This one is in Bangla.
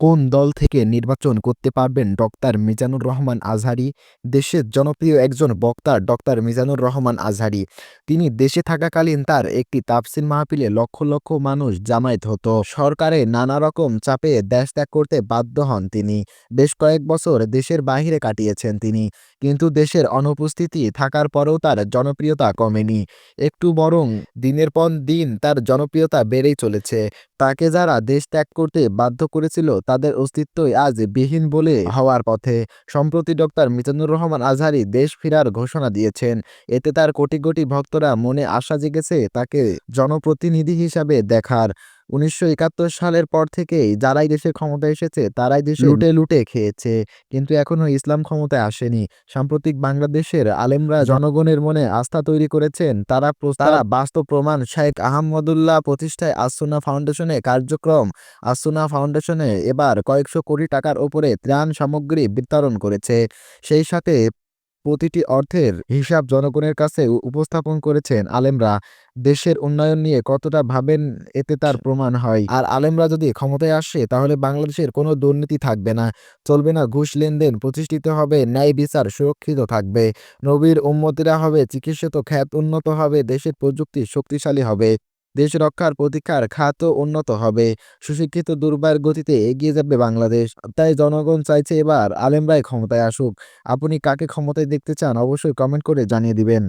কোন দল থেকে নির্বাচন করতে পারবেন ডক্টর মিজানুর রহমান আজহারি? দেশের জনপ্রিয় একজন বক্তা ডক্টর মিজানুর রহমান আজহারি। তিনি দেশে থাকাকালীন তার একটি তাফসির মাহফিলে লক্ষ লক্ষ মানুষ জামায়াত হতো। সরকারে নানা রকম চাপে দেশ ত্যাগ করতে বাধ্য হন তিনি। বেশ কয়েক বছর দেশের বাহিরে কাটিয়েছেন তিনি। কিন্তু দেশের অনুপস্থিতি থাকার পরেও তার জনপ্রিয়তা কমেনি। একটু বরং দিনের পর দিন তার জনপ্রিয়তা বেড়েই চলেছে। তাকে যারা দেশ ত্যাগ করতে বাধ্য করেছিল, তাদের অস্তিত্বই আজ বিহীন বলে হওয়ার পথে। সম্প্রতি ডক্টর মিজানুর রহমান আজহারি দেশ ফেরার ঘোষণা দিয়েছেন। এতে তার কোটি কোটি ভক্তরা মনে আশা জেগেছে তাকে জনপ্রতিনিধি হিসাবে দেখার উনিশশো একাত্তর সালের পর থেকেই যারাই দেশের ক্ষমতা এসেছে তারাই দেশে লুটে লুটে খেয়েছে। কিন্তু এখনও ইসলাম ক্ষমতায় আসেনি। সাম্প্রতিক বাংলাদেশের আলেমরা জনগণের মনে আস্থা তৈরি করেছেন। তারা তারা বাস্তব প্রমাণ শেখ আহমদুল্লাহ প্রতিষ্ঠায় আসুনা ফাউন্ডেশনে কার্যক্রম আসুনা ফাউন্ডেশনে এবার কয়েকশো কোটি টাকার ওপরে ত্রাণ সামগ্রী বিতরণ করেছে। সেই সাথে প্রতিটি অর্থের হিসাব জনগণের কাছে উপস্থাপন করেছেন আলেমরা। দেশের উন্নয়ন নিয়ে কতটা ভাবেন এতে তার প্রমাণ হয়। আর আলেমরা যদি ক্ষমতায় আসে তাহলে বাংলাদেশের কোনো দুর্নীতি থাকবে না। চলবে না ঘুষ লেনদেন প্রতিষ্ঠিত হবে ন্যায় বিচার সুরক্ষিত থাকবে। নবীর উন্মতিরা হবে চিকিৎসিত খ্যাত উন্নত হবে দেশের প্রযুক্তি শক্তিশালী হবে। দেশ রক্ষার প্রতিকার খাতও উন্নত হবে। সুশিক্ষিত দুর্বার গতিতে এগিয়ে যাবে বাংলাদেশ। তাই জনগণ চাইছে এবার আলেমরাই ক্ষমতায় আসুক। আপনি কাকে ক্ষমতায় দেখতে চান অবশ্যই কমেন্ট করে জানিয়ে দিবেন।